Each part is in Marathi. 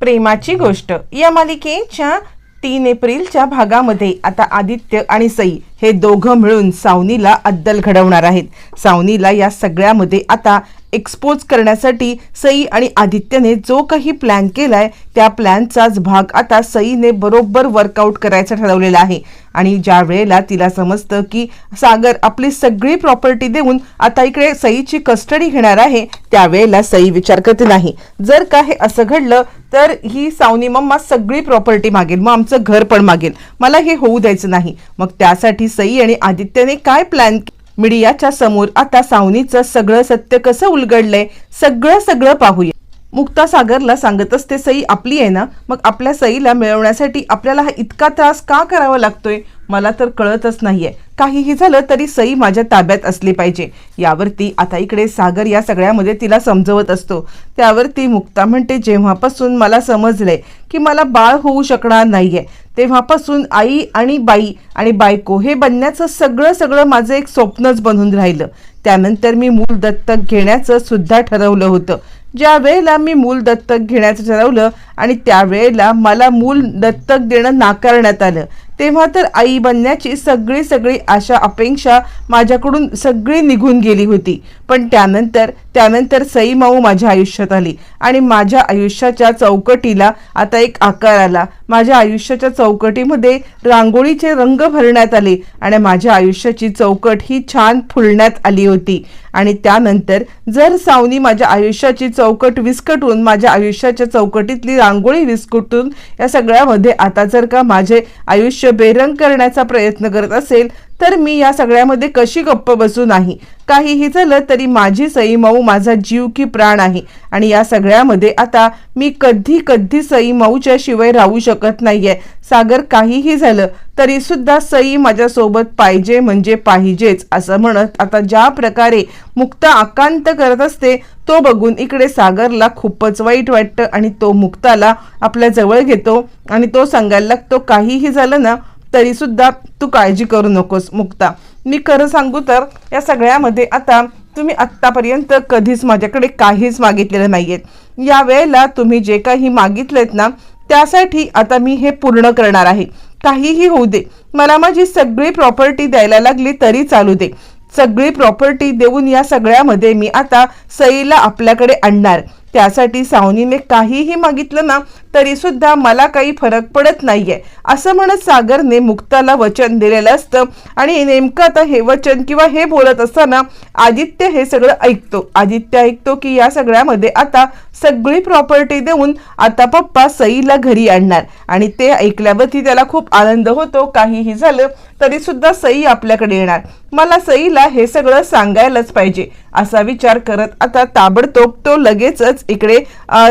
प्रेमाची गोष्ट. या मालिकेच्या तीन एप्रिलच्या भागामध्ये आता आदित्य आणि सई हे दोघं मिळून सावनीला अद्दल घडवणार आहेत. सावनीला या सगळ्यामध्ये आता एक्सपोज करण्यासाठी सई आणि आदित्यने जो काही प्लॅन केलाय त्या प्लॅनचाच भाग आता सईने बरोबर वर्कआउट करायचं ठरवलेला आहे. आणि ज्या वेळेला तिला समजतं की सागर आपली सगळी प्रॉपर्टी देऊन आता इकडे सईची कस्टडी घेणार आहे त्यावेळेला सई विचार करते नाही. जर का हे असं घडलं तर ही सावनी मम्मा सगळी प्रॉपर्टी मागेल मग आमचं घर पण मागेल. मला हे होऊ द्यायचं नाही. मग त्यासाठी सई आणि आदित्यने काय प्लॅन मीडियाच्या समोर आता सावनीचं सगळं सत्य कसं उलगडलंय सगळं सगळं पाहूया. मुक्ता सागरला सांगत असते सई आपली आहे ना मग आपल्या सईला मिळवण्यासाठी आपल्याला हा इतका त्रास का करावा लागतोय? मला तर कळतच नाहीये. काहीही झालं तरी सई माझ्या ताब्यात असली पाहिजे. यावरती आता इकडे सागर या सगळ्यामध्ये तिला समजवत असतो. त्यावरती मुक्ता म्हणते जेव्हापासून मला समजलंय की मला बाळ होऊ शकणार नाहीये तेव्हापासून आई आणि बाई आणि बायको हे बनण्याचं सगळं सगळं माझं एक स्वप्नच बनून राहिलं. त्यानंतर मी मूल दत्तक घेण्याचं सुद्धा ठरवलं होतं. ज्या वेळेला मी मूल दत्तक घेण्याचं ठरवलं आणि त्यावेळेला मला मूल दत्तक देणं नाकारण्यात आलं. तेव्हा तर आई बनण्याची सगळी सगळी आशा अपेक्षा माझ्याकडून सगळी निघून गेली होती. पण त्यानंतर त्यानंतर सई माऊ माझ्या आयुष्यात आली आणि माझ्या आयुष्याच्या चौकटीला आता एक आकार आला. माझ्या आयुष्याच्या चौकटीमध्ये रांगोळीचे रंग भरण्यात आले आणि माझ्या आयुष्याची चौकट ही छान फुलण्यात आली होती. आणि त्यानंतर जर सावनी माझ्या आयुष्याची चौकट विस्कटून माझ्या आयुष्याच्या चौकटीतली रांगोळी विस्कटून या सगळ्यामध्ये आता जर का माझे आयुष्य बेरंग करण्याचा प्रयत्न करत असेल तर मी या सगळ्यामध्ये कशी गप्प बसू नाही? काहीही झालं तरी माझी सईमाऊ माझा जीव की प्राण आहे. आणि या सगळ्यामध्ये आता मी कधी कधी सईमाऊच्या शिवाय राहू शकत नाहीये. सागर काहीही झालं तरी सुद्धा सई माझ्यासोबत पाहिजे म्हणजे पाहिजेच असं म्हणत आता ज्या प्रकारे मुक्ता आकांत करत असते तो बघून इकडे सागरला खूपच वाईट वाटतं आणि तो मुक्ताला आपल्या जवळ घेतो आणि तो सांगायला लागतो काहीही झालं ना तरी सुद्धा तू काळजी करू नकोस मुक्ता. मी खरं सांगू तर या सगळ्यामध्ये आता तुम्ही आत्तापर्यंत कधीच माझ्याकडे काहीच मागितलेलं नाहीयेत या वेळेला तुम्ही जे काही मागितलेत ना त्यासाठी आता मी हे पूर्ण करणार आहे. काहीही होऊ दे. मला माझी सगळी प्रॉपर्टी द्यायला लागली तरी चालू दे. सगळी प्रॉपर्टी देऊन या सगळ्यामध्ये मी आता सईला आपल्याकडे आणणार. त्यासाठी सावनीने काहीही मागितलं ना तरी सुद्धा मला काही फरक पडत नाहीये. असं म्हणत सागरने मुक्ताला वचन दिलेलं असतं. आणि नेमकं आता हे वचन किंवा हे बोलत असताना आदित्य हे सगळं ऐकतो. आदित्य ऐकतो की या सगळ्यामध्ये आता सगळी प्रॉपर्टी देऊन आता पप्पा सईला घरी आणणार. आणि ते ऐकल्यावरती त्याला खूप आनंद होतो. काहीही झालं तरी सुद्धा सई आपल्याकडे येणार. मला सईला हे सगळं सांगायलाच पाहिजे. असा विचार करत आता ताबडतोब तो लगेचच इकडे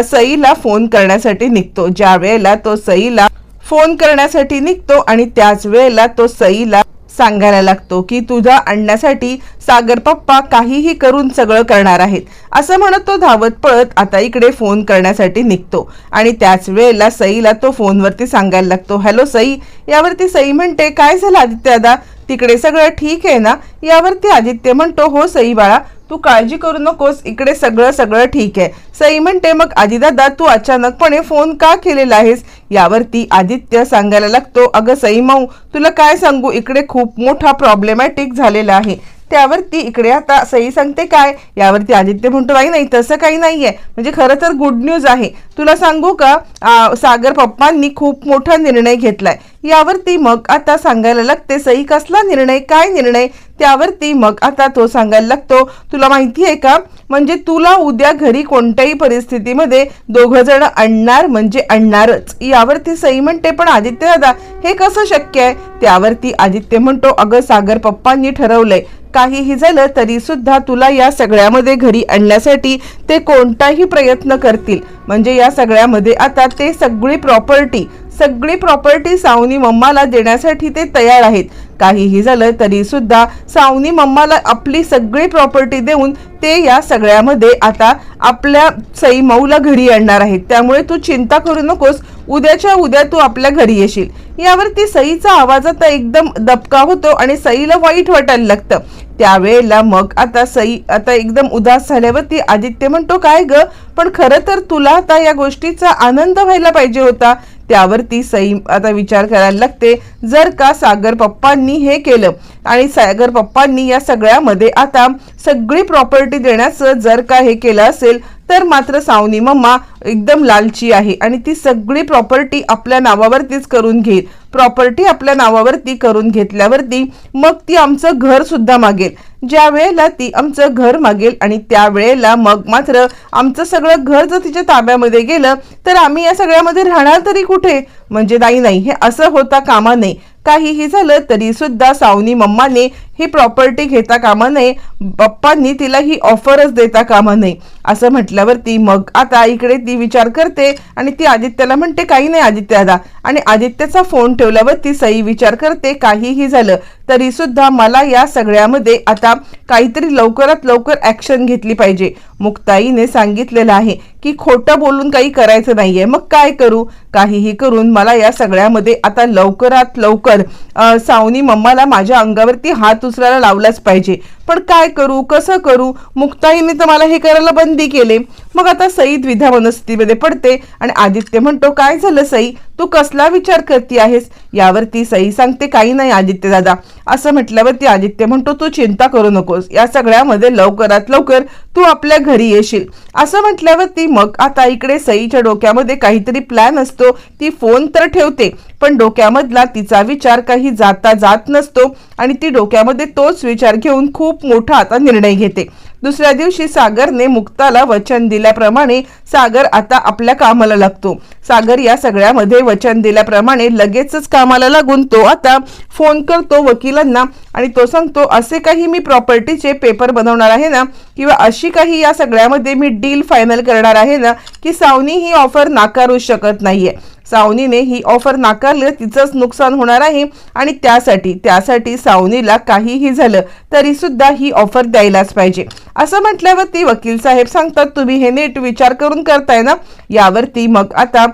सईला फोन करण्यासाठी निघतो. ज्या वेळेला तो सईला फोन करण्यासाठी निघतो आणि त्याच वेळेला तो सईला सांगायला लागतो की तुझा आणण्यासाठी सागर पप्पा काहीही करून सगळं करणार आहेत. असं म्हणत तो धावत पळत आता इकडे फोन करण्यासाठी निघतो. आणि त्याच वेळेला सईला तो फोनवरती सांगायला लागतो हॅलो सई यावरती सई म्हणते काय झालं आदित्य दादा तिकडे सगळं ठीक आहे ना? यावरती आदित्य म्हणतो हो सई बाळा तू काळजी करू नकोस इकडे सगळं सगळं ठीक आहे. सई म्हणते मग आदिदादा तू अचानकपणे फोन का केलेला आहेस? यावरती आदित्य सांगायला लागतो अगं सई माऊ तुला काय सांगू? इकडे खूप मोठा प्रॉब्लेमॅटिक झालेला आहे. त्यावरती इकडे आता सई सांगते काय? यावरती आदित्य म्हणतो नाही नाही तसं काही नाही आहे म्हणजे खरं तर गुड न्यूज आहे. तुला सांगू का? आ, सागर पप्पांनी खूप मोठा निर्णय घेतलाय. यावरती मग आता सांगायला लागते सई कसला निर्णय? काय निर्णय? त्यावरती मग आता तो सांगायला लागतो तुला माहिती आहे का? म्हणजे तुला उद्या घरी कोणत्याही परिस्थितीमध्ये दोघ जण आणणार म्हणजे आणणारच. यावरती सई म्हणते पण आदित्य दादा हे कसं शक्य आहे? त्यावरती आदित्य म्हणतो अगं सागर पप्पांनी ठरवलंय काहीही झालं तरी सुद्धा तुला या सगळ्यामध्ये घरी आणण्यासाठी ते कोणताही प्रयत्न करतील. म्हणजे या सगळ्यामध्ये आता ते सगळी प्रॉपर्टी सगळी प्रॉपर्टी सावनी मम्माला देण्यासाठी ते तयार आहेत. काहीही झालं तरी सुद्धा सावनी मम्माला आपली सगळी प्रॉपर्टी देऊन ते या सगळ्यामध्ये आता आपल्या सई मऊला घरी आणणार आहेत. त्यामुळे तू चिंता करू नकोस. उद्याच्या उद्या तू आपल्या घरी येशील. यावरती सईचा आवाज आता एकदम दबका होतो आणि सईला वाईट वाटायला लागतं. त्यावेळेला मग आता सई आता एकदम उदास झाल्यावरती आदित्य म्हणतो काय ग? पण खरं तर तुला आता या गोष्टीचा आनंद व्हायला पाहिजे होता. त्यावरती सई आता विचार करायला लागते जर का सागर पप्पांनी हे केलं आणि सागर पप्पांनी या सगळ्यामध्ये आता सगळी प्रॉपर्टी देण्याचं जर का हे केलं असेल तर मात्र सावनी मम्मा एकदम लालची आहे आणि ती सगळी प्रॉपर्टी आपल्या नावावरतीच करून घेईल. प्रॉपर्टी आपल्या नावावरती करून घेतल्यावरती मग ती आमचं घर सुद्धा मागेल. ज्या वेळेला ती आमचं घर मागेल आणि त्या वेळेला मग मात्र आमचं सगळं घर जर तिच्या ताब्यामध्ये गेलं तर आम्ही या सगळ्यामध्ये राहणार तरी कुठे? म्हणजे नाही नाही हे असं होता कामा नाही काहीही झालं तरी सुद्धा सावनी मम्माने ही प्रॉपर्टी घेता कामा नये. पप्पांनी तिला ही ऑफरच देता कामा नये. असं म्हटल्यावरती मग आता इकडे ती विचार करते आणि ती आदित्याला म्हणते काही नाही आदित्यादा आणि आदित्यचा फोन ठेवल्यावरती सई विचार करते काहीही झालं तरी सुद्धा मला या सगळ्यामध्ये आता काहीतरी लवकरात लवकर ऍक्शन घेतली पाहिजे. मुक्ताईने सांगितलेलं आहे की खोटं बोलून काही करायचं नाहीये. मग काय करू? काहीही करून मला या सगळ्यामध्ये आता लवकरात लवकर सावनी मम्माला माझ्या अंगावरती हात उचलायला लावलाच पाहिजे. पण काय करू कसं करू? मुक्ताईने तर मला हे करायला बंदी केले. मग आता सईद द्विधा मनस्थितीमध्ये पडते आणि आदित्य म्हणतो काय झालं सई? तू कसला विचार करते आहेस? यावरती सई सांगते काही नाही आदित्य दादा. असं म्हटल्यावरती आदित्य म्हणतो तू चिंता करू नकोस. या सगळ्यामध्ये लवकरात लवकर तू आपल्या घरी येशील. असं म्हटल्यावरती मग आता इकडे सईच्या डोक्यामध्ये काहीतरी प्लॅन असतो. ती फोन तर ठेवते पण डोक्यामधला तिचा विचार काही जाता जात नसतो. आणि ती डोक्यामध्ये तोच विचार घेऊन खूप मोठा आता निर्णय घेते. दुसऱ्या दिवशी सागरने मुक्ताला वचन दिल्याप्रमाणे सागर आता आपल्या कामाला लागतो. सागर या सगळ्यामध्ये वचन दिल्याप्रमाणे लगेचच कामाला लागून तो आता फोन करतो वकिलांना आणि तो सांगतो असे काही मी प्रॉपर्टीचे पेपर बनवणार आहे ना किंवा अशी काही या सगळ्यामध्ये मी डील फायनल करणार आहे ना की सावनी ही ऑफर नाकारू शकत नाहीये. सावनीने ही ऑफर नाकारली तिचंच नुकसान होणार आहे. आणि त्यासाठी त्यासाठी सावनीला काहीही झालं तरी सुद्धा ही ऑफर द्यायलाच पाहिजे. असं म्हटल्यावरती वकील साहेब सांगतात तुम्ही हे नीट विचार करून करताय ना? यावरती मग आता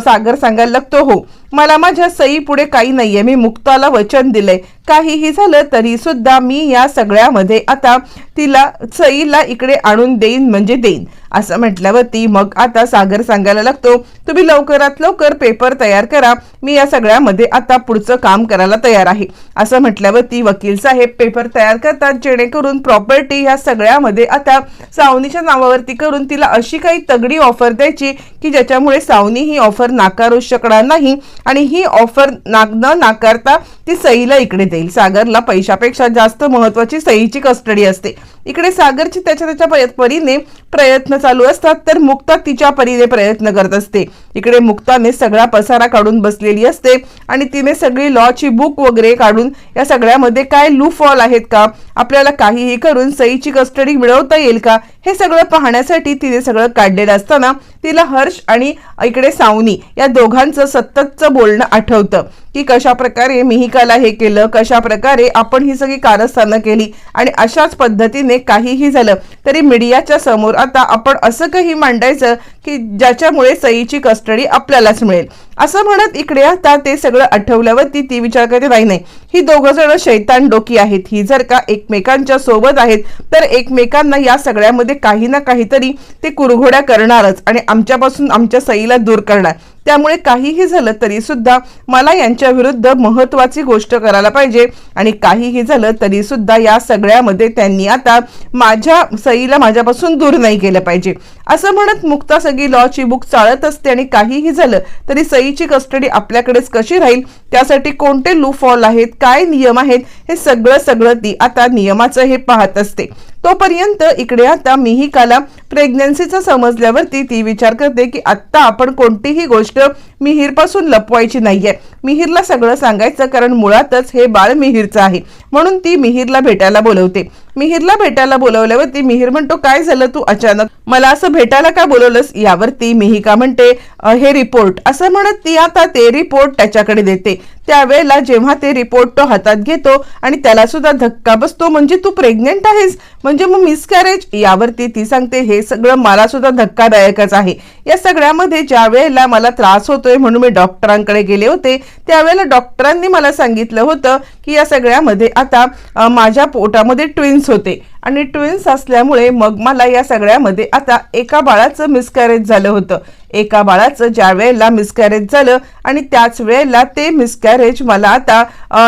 सागर सांगायला लागतो हो मला माझ्या सई पुढे काही नाहीये मी मुक्ताला वचन दिलंय. काहीही झालं तरी सुद्धा मी या सगळ्यामध्ये आता तिला सईला इकडे आणून देईन म्हणजे देईन. असं म्हटल्यावरती मग आता सागर सांगायला लागतो तुम्ही लवकरात लवकर पेपर तयार करा. मी या सगळ्यामध्ये आता पुढचं काम करायला तयार आहे. असं म्हटल्यावरती वकील साहेब पेपर तयार करतात जेणेकरून प्रॉपर्टी ह्या सगळ्यामध्ये आता सावनीच्या नावावरती करून तिला अशी काही तगडी ऑफर द्यायची की ज्याच्यामुळे सावनी ही ऑफर नाकारू शकणार नाही आणि ही ऑफर नाक न नाकारता ती सईला इकडे देईल. सागरला पैशापेक्षा जास्त महत्वाची सईची कस्टडी असते. इकडे सागरची त्याच्या त्याच्या परीने प्रयत्न चालू असतात तर मुक्ता तिच्या परीने प्रयत्न करत असते. इकडे मुक्ताने सगळा पसारा काढून बसलेली असते आणि तिने सगळी लॉची बुक वगैरे काढून या सगळ्यामध्ये काय लू फॉल आहेत का? आपल्याला काहीही करून सईची कस्टडी मिळवता येईल का? हे सगळं पाहण्यासाठी तिने सगळं काढलेलं असताना तिला हर्ष आणि इकडे सावनी या दोघांचं सततचं बोलणं आठवतं की कशा प्रकारे मिहिकाला हे केलं कशा प्रकारे आपण ही सगळी कारस्थानं केली आणि अशाच पद्धतीने काहीही झालं तरी मीडियाच्या समोर आता आपण असं काही मांडायचं की ज्याच्यामुळे सईची कस्टडी आपल्यालाच मिळेल. असं म्हणत इकडे आता ते सगळं आठवल्यावरती ती विचार करते नाही नाही ही दोघं जण शैतान डोकी आहेत. ही जर का एकमेकांच्या सोबत आहेत तर एकमेकांना या सगळ्यामध्ये काही ना काहीतरी ते कुरघोड्या करणारच आणि आमच्यापासून आमच्या सईला दूर करणार. त्यामुळे काहीही झालं तरी सुद्धा मला यांच्या विरुद्ध महत्वाची गोष्ट करायला पाहिजे. आणि काहीही झालं तरी सुद्धा या सगळ्यामध्ये त्यांनी आता माझ्या सईला माझ्यापासून दूर नाही केलं पाहिजे. असं म्हणत मुक्ता सगळी लॉची बुक चाळत असते आणि काहीही झालं तरी सईची कस्टडी आपल्याकडेच कशी राहील? त्यासाठी कोणते लू फॉल आहेत? काय नियम आहेत? हे सगळं सगळं ती आता नियमाचं हे पाहत असते. तोपर्यंत इकडे आता मिहिकाला प्रेग्नन्सीचं समजल्यावरती ती विचार करते की आत्ता आपण कोणतीही गोष्ट मिहीरपासून लपवायची नाहीये. मिहीरला सगळं सांगायचं कारण मुळातच हे बाळ मिहीरचं आहे. म्हणून ती मिहीरला भेटायला बोलवते. मिहीरला भेटायला बोलवल्यावर ती मिहीर म्हणतो काय झालं तू अचानक? मला असं भेटायला का बोलवलंस? यावरती मिहिका म्हणते हे रिपोर्ट. असं म्हणत ती आता ते रिपोर्ट त्याच्याकडे देते. त्यावेळेला जेव्हा ते रिपोर्ट तो हातात घेतो आणि त्याला सुद्धा धक्का बसतो म्हणजे तू प्रेग्नेंट आहेस? म्हणजे मग मिसकॅरेज यावरती ती सांगते हे सगळं मला सुद्धा धक्कादायकच आहे. या सगळ्यामध्ये ज्या वेळेला मला त्रास होतो करतोय म्हणून मी डॉक्टरांकडे गेले होते. त्यावेळेला डॉक्टरांनी मला सांगितलं होतं की या सगळ्यामध्ये आता माझ्या पोटामध्ये ट्विन्स होते. आणि ट्विन्स असल्यामुळे मग मला या सगळ्यामध्ये आता एका बाळाचं मिसकॅरेज झालं होतं. एका बाळाचं ज्या वेळेला मिसकॅरेज झालं आणि त्याच वेळेला ते मिसकॅरेज मला आता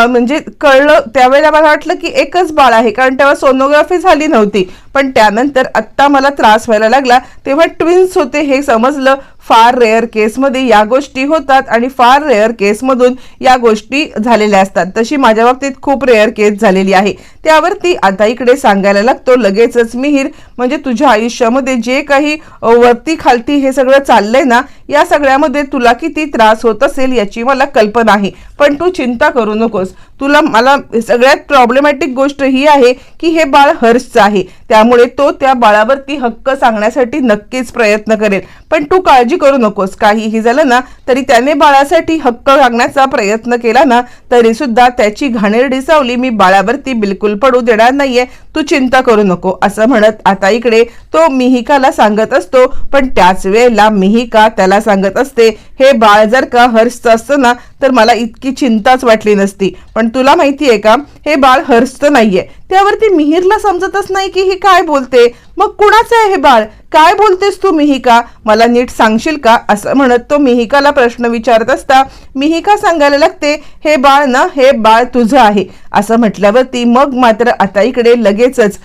म्हणजे कळलं. त्यावेळेला मला वाटलं की एकच बाळ आहे कारण तेव्हा सोनोग्राफी झाली नव्हती. पण त्यानंतर आत्ता मला त्रास व्हायला लागला. तेव्हा ट्विन्स होते हे समजलं. फार रेअर केसमध्ये या गोष्टी होतात आणि फार रेअर केसमधून या गोष्टी झालेल्या असतात. तशी माझ्या बाबतीत खूप रेअर केस झालेली आहे. त्यावरती आता इकडे सांगायला लागतो लगेचच मिहीर. म्हणजे तुझ्या आयुष्यामध्ये जे काही वरती खालती हे सगळं चाललंय ना या सगळ्यामध्ये तुला किती त्रास होत असेल याची मला कल्पना आहे. पण तू चिंता करू नकोस. तुला मला सगळ्यात प्रॉब्लेमॅटिक गोष्ट ही आहे की हे बाळ हर्षचं आहे. त्यामुळे तो त्या बाळावरती हक्क सांगण्यासाठी नक्कीच प्रयत्न करेल. पण तू काळजी करू नकोस. काहीही झालं ना तरी त्याने बाळासाठी हक्क सांगण्याचा प्रयत्न केला ना तरीसुद्धा त्याची घाणेरडी सावली मी बाळावरती बिलकुल पडू देणार नाहीये. तू चिंता करू नको. असं म्हणत आता इकडे तो मिहिकाला सांगत असतो पण त्याच वेळेला मिहिका त्याला सांगत असते हे बाळ जर का हर्षचं असतं ना तर मला इतकी चिंताच वाटली नसती. पण तुला माहितीये का हे बाळ हर्षचं नाहीये. त्यावरती मिहिरला समजतच नाही की ही काय बोलते. मग कुणाचं आहे हे बाळ? काय बोलतेस तू मिहिका? मला नीट सांगशील का? असं म्हणत तो मिहिकाला प्रश्न विचारत असता मिहिका सांगायला लागते हे बाळ ना हे बाळ तुझं आहे. असं म्हटल्यावरती मग मात्र आता इकडे लगेचच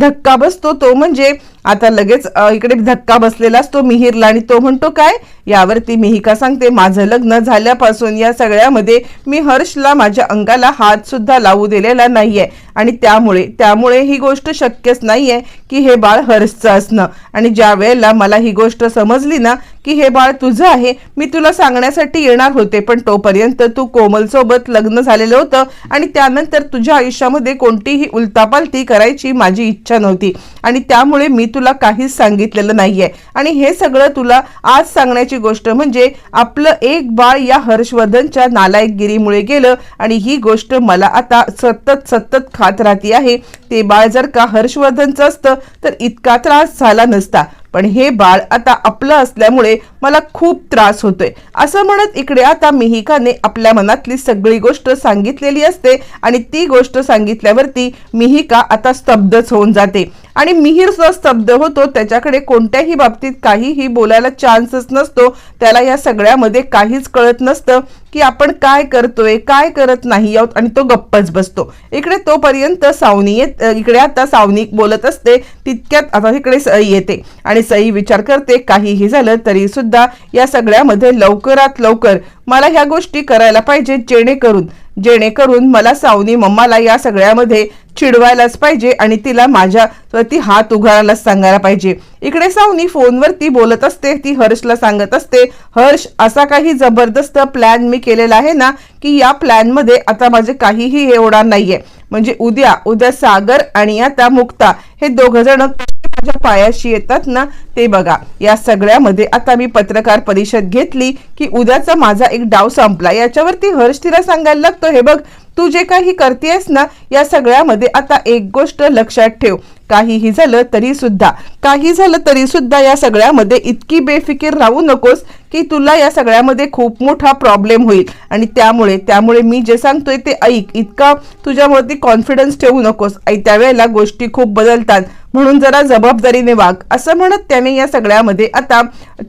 धक्का बसतो तो म्हणजे आता लगेच इकडे धक्का बसलेला असतो मिहिरला आणि तो म्हणतो काय? यावरती मिहिका सांगते माझं लग्न झाल्यापासून या सगळ्यामध्ये मी हर्षला माझ्या अंगाला हात सुद्धा लावू दिलेला नाहीये. आणि त्यामुळे त्यामुळे ही गोष्ट शक्यच नाहीये की हे बाळ हर्षचं असणं. आणि ज्या वेळेला मला ही गोष्ट समजली ना की हे बाळ तुझं आहे मी तुला सांगण्यासाठी येणार होते पण तोपर्यंत तू कोमल सोबत लग्न झालेलं होतं आणि त्यानंतर तुझ्या आयुष्यामध्ये कोणतीही उलतापालती करायची माझी इच्छा नव्हती. आणि त्यामुळे मी तुला काहीच सांगितलेलं नाहीये. आणि हे सगळं तुला आज सांगण्याची गोष्ट म्हणजे आपलं एक बाळ या हर्षवर्धनच्या नालायकगिरीमुळे गेलं आणि ही गोष्ट मला आता सतत सतत खात राहती आहे. ते बाळ जर का हर्षवर्धनचं असतं तर इतका त्रास झाला नसता. पण हे बाळ आता आपलं असल्यामुळे मला खूप त्रास होतोय. असं म्हणत इकडे आता मिहिकाने आपल्या मनातली सगळी गोष्ट सांगितलेली असते आणि ती गोष्ट सांगितल्यावरती मिहिका आता स्तब्धच होऊन जाते. आणि मिहीर सुद्धा स्तब्ध होतो त्याच्याकडे कोणत्याही बाबतीत काहीही बोलायला चान्सच नसतो. त्याला या सगळ्यामध्ये काहीच कळत नसतं. की आपण काय करतोय काय करत नाही आहोत आणि तो गप्पच बसतो. इकडे तोपर्यंत सावनी येत इकडे आता सावनी बोलत असते तितक्यात आता इकडे सई येते. आणि सई विचार करते काहीही झालं तरी सुद्धा या सगळ्यामध्ये लवकरात लवकर मला ह्या गोष्टी करायला पाहिजे जेणेकरून जेणेकरून मला सावनी मम्माला या सगळ्यामध्ये चिडवायलाच पाहिजे आणि तिला माझ्यावरती हात उघडायलाच सांगायला पाहिजे. इकडे सावनी फोनवरती बोलत असते ती हर्षला सांगत असते हर्ष असा काही जबरदस्त प्लॅन मी केलेला आहे ना की या प्लॅनमध्ये आता माझे काहीही हे होणार नाहीये. म्हणजे उद्या उद्या सागर आणि आता मुक्ता हे दोघं जण माझ्या पायाशी येतात ना ते बघा. या सगळ्यामध्ये आता मी पत्रकार परिषद घेतली की उद्याचा माझा एक डाव संपला. याच्यावरती हर्ष तिला सांगायला लागतो हे बघ तू जे काही करतेस ना या सगळ्यामध्ये आता एक गोष्ट लक्षात ठेव. काहीही झालं तरी सुद्धा. काही झालं तरी सुद्धा या सगळ्यामध्ये इतकी बेफिकीर राहू नकोस की तुला या सगळ्यामध्ये खूप मोठा प्रॉब्लेम होईल. आणि त्यामुळे त्यामुळे मी जे सांगतोय ते ऐक. इतका तुझ्यावरती कॉन्फिडन्स ठेवू नकोस. आई त्यावेळेला गोष्टी खूप बदलतात. म्हणून जरा जबाबदारीने वाग. असं म्हणत त्याने या सगळ्यामध्ये आता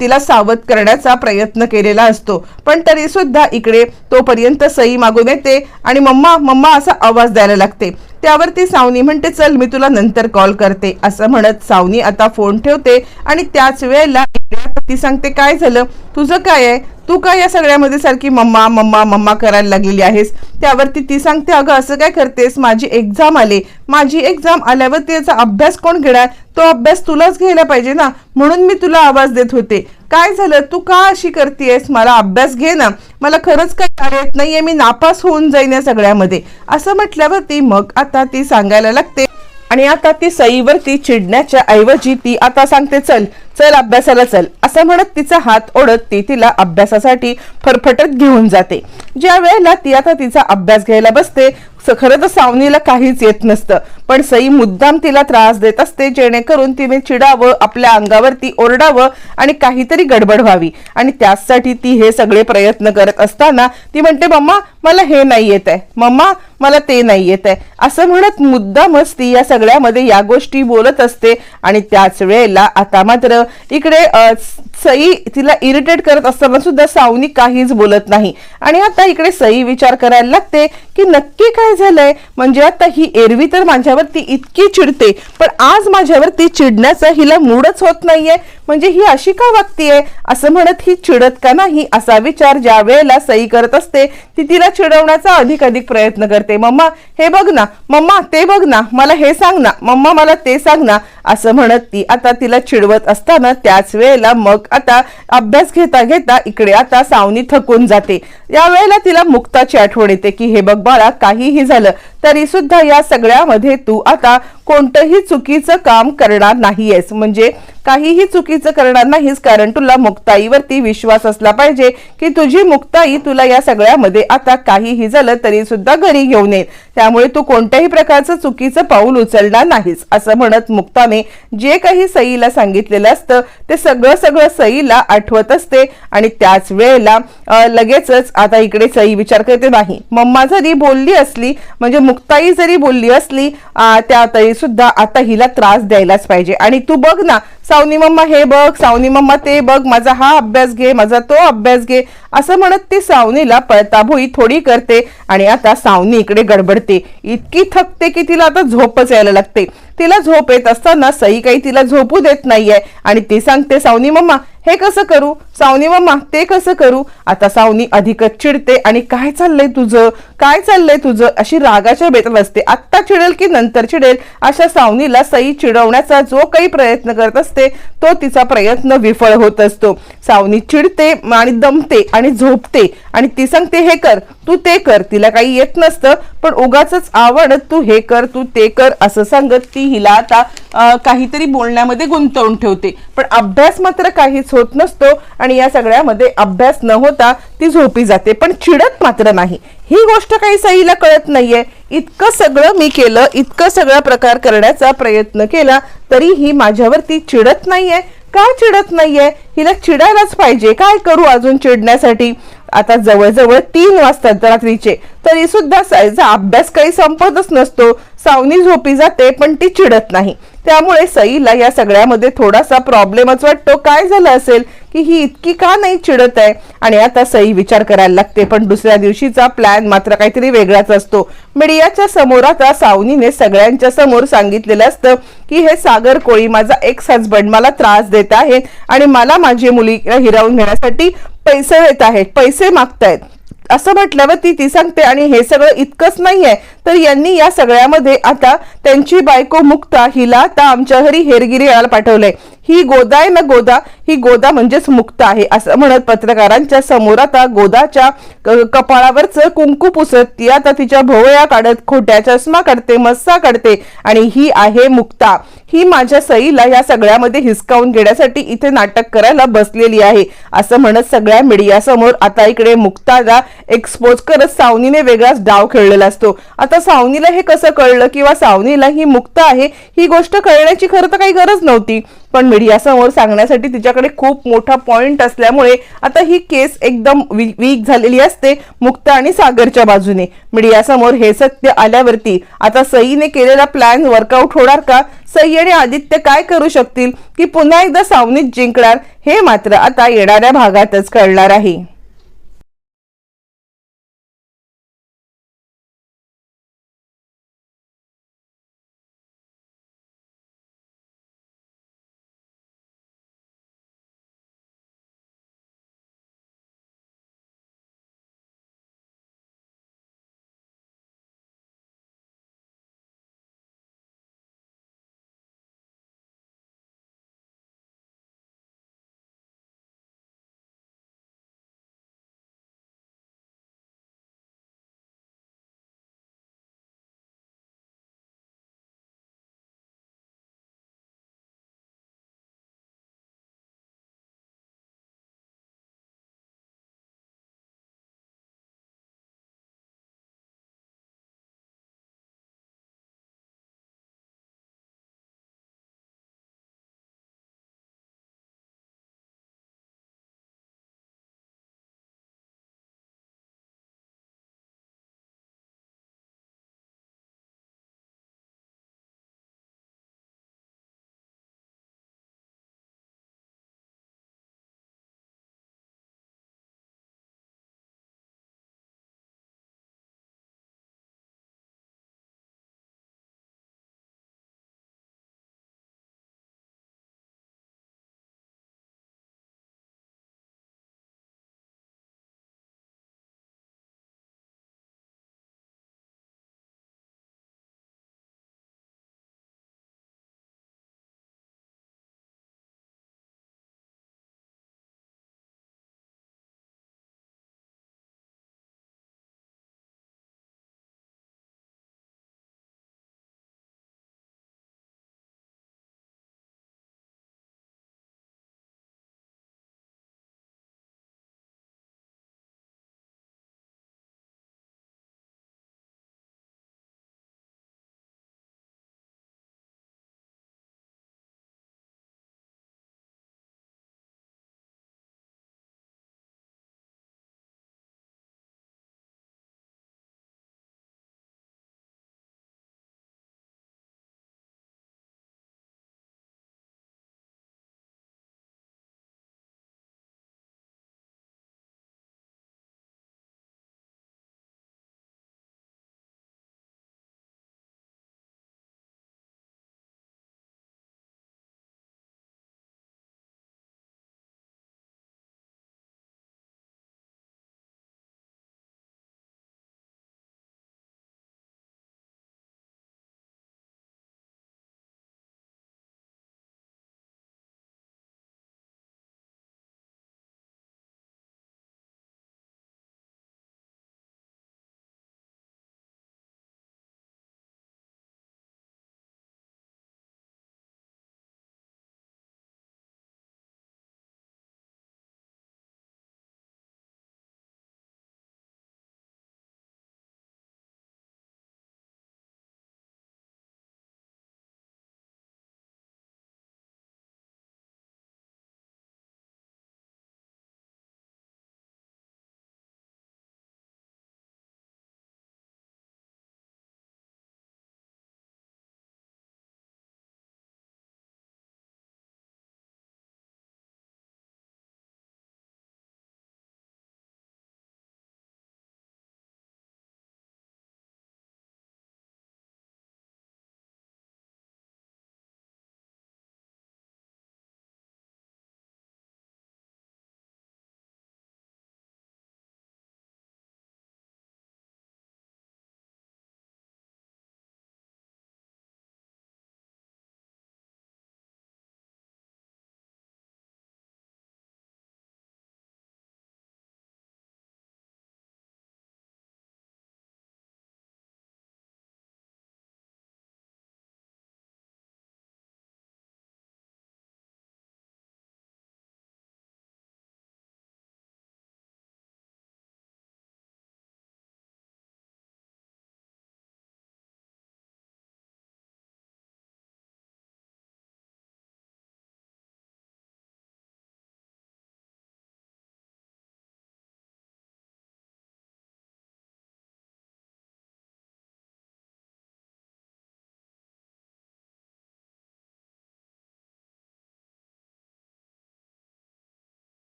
तिला सावध करण्याचा प्रयत्न केलेला असतो. पण तरी सुद्धा इकडे तोपर्यंत सई मागून येते आणि मम्मा मम्मा असा आवाज द्यायला लागते. त्यावरती सावनी म्हणते चल मी तुला नंतर कॉल करते. असं म्हणत सावनी आता फोन ठेवते आणि त्याच वेळेला ती सांगते काय झालं? तुझं काय आहे? तू का या सगळ्यामध्ये सारखी मम्मा मम्मा मम्मा करायला लागलेली आहेस? त्यावरती ती सांगते अगं असं काय करतेस? माझी एक्झाम आले. माझी एक्झाम आल्यावर त्याचा अभ्यास कोण घेणार? तो अभ्यास तुलाच घ्यायला पाहिजे ना? म्हणून मी तुला आवाज देत होते. काय झालं? तू का अशी करतेयस मला अभ्यास घे ना. मला खरंच काय कार्य येत नाहीये. मी नापास होऊन जाईन या सगळ्यामध्ये. असं म्हटल्यावरती मग आता ती सांगायला लागते आणि आता ती सईवरती चिडण्याच्या ऐवजी ती आता सांगते चल चल अभ्यासाला चल. असं म्हणत तिचा हात ओढत ती तिला अभ्यासासाठी फरफटत घेऊन जाते. ज्या वेळेला ती आता तिचा अभ्यास घ्यायला बसते खरं तर सावनीला काहीच येत नसतं. पण सई मुद्दाम तिला त्रास देत असते जेणेकरून तिने चिडावं आपल्या अंगावरती ओरडावं आणि काहीतरी गडबड व्हावी. आणि त्याचसाठी ती हे सगळे प्रयत्न करत असताना ती म्हणते मम्मा मला हे नाही येत आहे मम्मा मला ते नाही येत आहे असं म्हणत मुद्दामच ती या सगळ्यामध्ये या गोष्टी बोलत असते आणि त्याच वेळेला आता मात्र इकडे सई तिला इरिटेट करत असताना सुद्धा सावनी काहीच बोलत नाही. आणि आता इकडे सई विचार करायला लागते की नक्की काय झालंय? म्हणजे आता ही एरवी तर माझ्यावरती इतकी चिडते पण आज माझ्यावरती चिडण्याचं हिला मूडच होत नाहीये. म्हणजे ही अशी का वागतीये? असं म्हणत ही चिडत का नाही? असा विचार ज्या वेळेला सई करत असते ती तिला चिडवण्याचा अधिक अधिक प्रयत्न करते. मम्मा हे बघ ना. मम्मा ते बघ ना. मला हे सांग ना. मम्मा मला ते सांग ना. असं म्हणत ती आता तिला चिडवत असताना त्याच वेळेला मग आता अभ्यास घेता घेता इकडे आता सावनी थकून जाते. यावेळेला तिला मुक्ताची आठवण येते की हे बघ बाळा काहीही झालं तरी सुद्धा या सगळ्यामध्ये तू आता कोणतंही चुकीचं काम करणार नाहीयेस. म्हणजे काहीही चुकीचं करणार नाहीस कारण तुला मुक्ताईवरती विश्वास असला पाहिजे की तुझी मुक्ताई तुला या सगळ्यामध्ये आता काहीही झालं तरी सुद्धा घरी घेऊन येईल त्यामुळे तू कोणत्याही प्रकारचं चुकीचं पाऊल उचलणार नाहीस असं म्हणत मुक्ताने जे काही सईला सांगितलेलं असतं ते सगळं सगळं सईला आठवत असते. आणि त्याच वेळेला लगेचच आता इकडे सई विचार करते नाही मम्मा जरी बोलली असली म्हणजे मुक्ताई जरी बोलली असली त्या तरी सुद्धा आता हिला त्रास द्यायलाच पाहिजे. आणि तू बघ ना सावनी मम्मा हे बघ सावनी मम्मा ते बघ माझा हा अभ्यास घे माझा तो अभ्यास घे. असं म्हणत ती सावनीला पळताभुई थोडी करते आणि आता सावनी इकडे गडबडते. इतकी थकते की तिला आता झोपच यायला लागते. तिला झोप येत असताना सई काही तिला झोपू देत नाहीये. आणि ती सांगते सावनी मम्मा हे कसं करू? सावनी मम्मा ते कसं करू? आता सावनी अधिकच चिडते. आणि काय चाललंय तुझं? काय चाललंय तुझं? अशी रागाच्या बेतात असते आत्ता चिडेल की नंतर चिडेल? अशा सावनीला सई चिडवण्याचा जो काही प्रयत्न करत असते तो तिचा प्रयत्न विफळ होत असतो. सावनी चिडते आणि दमते आणि झोपते. आणि ती सांगते हे कर तू ते कर तिला काही येत नसतं पण उगाच आवड तू हे कर तू ते कर असं सांगत ती हिला आता काहीतरी बोलण्यामध्ये गुंतवून ठेवते. पण अभ्यास मात्र काहीच होत नसतो आणि या सगळ्यामध्ये अभ्यास न होता ती झोपी जाते. पण चिडत मात्र नाही. ही गोष्ट काही सईला कळत नाहीये. इतकं सगळं मी केलं इतकं सगळा प्रकार करण्याचा प्रयत्न केला तरीही माझ्यावरती चिडत नाहीये. का चिडत नाहीये? हिला चिडायलाच पाहिजे. काय करू अजून चिडण्यासाठी? आता जवळजवळ तीन वाजतात रात्रीचे. तरी सुद्धा साईचा अभ्यास काही संपतच नसतो. सावनी झोपी जाते पण ती चिडत नाही. त्यामुळे सईला या सगळ्यामध्ये थोडासा प्रॉब्लेमच वाटतो. काय झालं असेल की ही इतकी का नाही चिडत आहे? आणि आता सई विचार करायला लागते पण दुसऱ्या दिवशीचा प्लॅन मात्र काहीतरी वेगळाच असतो. मीडियाच्या समोर आता सावनीने सगळ्यांच्या समोर सांगितलेलं असतं की हे सागर कोळी माझा एक्स हजबंड मला त्रास देत आहे आणि मला माझी मुली हिरावून घेण्यासाठी पैसे देत आहेत. पैसे मागतायत. असं म्हटल्यावर ती ती सांगते आणि हे सगळं इतकंच नाहीये. तर यांनी या सगळ्यामध्ये आता त्यांची बायको मुक्ता हिला आता आमच्या घरी हेरगिरी यायला पाठवलंय. ही गोदा आहे ना गोदा? ही गोदा म्हणजेच मुक्त आहे असं म्हणत पत्रकारांच्या समोर आता गोदाच्या क- कपाळावरचं कुंकू पुसत ती आता तिच्या भोवया काढत खोट्या चष्मा काढते मस्सा काढते आणि ही आहे मुक्ता. ही माझ्या सईला या सगळ्यामध्ये हिसकावून घेण्यासाठी इथे नाटक करायला बसलेली आहे असं म्हणत सगळ्या मीडिया समोर आता इकडे मुक्ताला एक्सपोज करत सावनीने वेगळाच डाव खेळलेला असतो. आता सावनीला हे कसं कळलं किंवा सावनीला ही मुक्त आहे ही गोष्ट कळण्याची खरं तर काही गरज नव्हती. पण मीडियासमोर सांगण्यासाठी तिच्याकडे खूप मोठा पॉइंट असल्यामुळे आता ही केस एकदम वीक झालेली असते मुक्त आणि सागरच्या बाजूने. मीडियासमोर हे सत्य आल्यावरती आता सईने केलेला प्लॅन वर्कआउट होणार का? सई आणि आदित्य काय करू शकतील? की पुन्हा एकदा सावनीत जिंकणार? हे मात्र आता येणाऱ्या भागातच कळणार आहे.